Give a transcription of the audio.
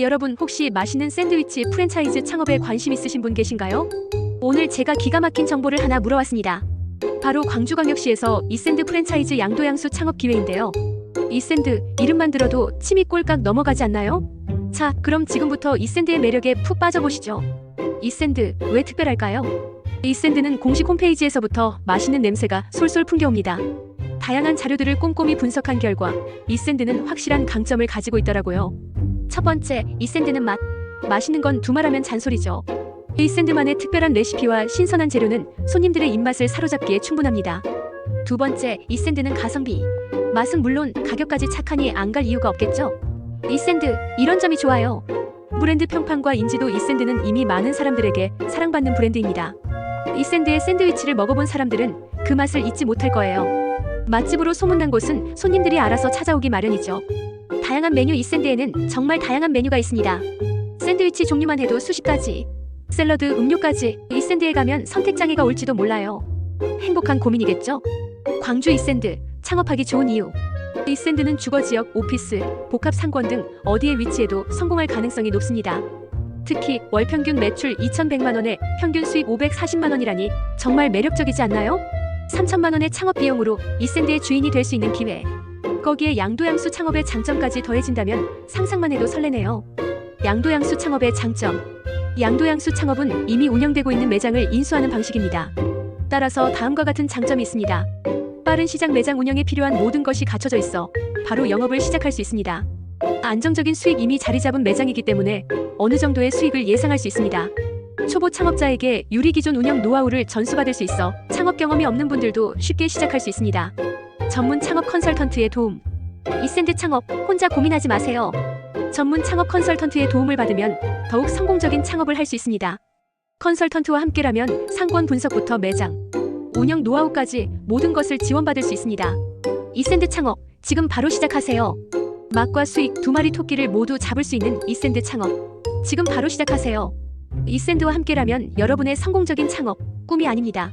여러분 혹시 맛있는 샌드위치 프랜차이즈 창업에 관심 있으신 분 계신가요? 오늘 제가 기가 막힌 정보를 하나 물어왔습니다. 바로 광주광역시에서 이샌드 프랜차이즈 양도양수 창업 기회인데요. 이샌드 이름만 들어도 침이 꼴깍 넘어가지 않나요? 자, 그럼 지금부터 이샌드의 매력에 푹 빠져보시죠. 이샌드 왜 특별할까요? 이샌드는 공식 홈페이지에서부터 맛있는 냄새가 솔솔 풍겨옵니다. 다양한 자료들을 꼼꼼히 분석한 결과 이샌드는 확실한 강점을 가지고 있더라고요. 첫 번째, 이샌드는 맛. 맛있는 건 두말하면 잔소리죠. 이샌드만의 특별한 레시피와 신선한 재료는 손님들의 입맛을 사로잡기에 충분합니다. 두 번째, 이샌드는 가성비. 맛은 물론 가격까지 착하니 안 갈 이유가 없겠죠. 이샌드, 이런 점이 좋아요. 브랜드 평판과 인지도 이샌드는 이미 많은 사람들에게 사랑받는 브랜드입니다. 이샌드의 샌드위치를 먹어본 사람들은 그 맛을 잊지 못할 거예요. 맛집으로 소문난 곳은 손님들이 알아서 찾아오기 마련이죠. 다양한 메뉴 이샌드에는 정말 다양한 메뉴가 있습니다. 샌드위치 종류만 해도 수십 가지. 샐러드, 음료까지 이샌드에 가면 선택 장애가 올지도 몰라요. 행복한 고민이겠죠? 광주 이샌드 창업하기 좋은 이유. 이샌드는 주거 지역, 오피스, 복합 상권 등 어디에 위치해도 성공할 가능성이 높습니다. 특히 월 평균 매출 2,100만 원에 평균 수입 540만 원이라니 정말 매력적이지 않나요? 3천만 원의 창업 비용으로 이샌드의 주인이 될 수 있는 기회. 거기에 양도양수 창업의 장점까지 더해진다면 상상만 해도 설레네요. 양도양수 창업의 장점. 양도양수 창업은 이미 운영되고 있는 매장을 인수하는 방식입니다. 따라서 다음과 같은 장점이 있습니다. 빠른 시장 매장 운영에 필요한 모든 것이 갖춰져 있어 바로 영업을 시작할 수 있습니다. 안정적인 수익 이미 자리 잡은 매장이기 때문에 어느 정도의 수익을 예상할 수 있습니다. 초보 창업자에게 유리 기존 운영 노하우를 전수받을 수 있어 창업 경험이 없는 분들도 쉽게 시작할 수 있습니다. 전문 창업 컨설턴트의 도움. 이샌드 창업 혼자 고민하지 마세요. 전문 창업 컨설턴트의 도움을 받으면 더욱 성공적인 창업을 할 수 있습니다. 컨설턴트와 함께라면 상권 분석부터 매장, 운영 노하우까지 모든 것을 지원받을 수 있습니다. 이샌드 창업 지금 바로 시작하세요. 맛과 수익 두 마리 토끼를 모두 잡을 수 있는 이샌드 창업 지금 바로 시작하세요. 이샌드와 함께라면 여러분의 성공적인 창업 꿈이 아닙니다.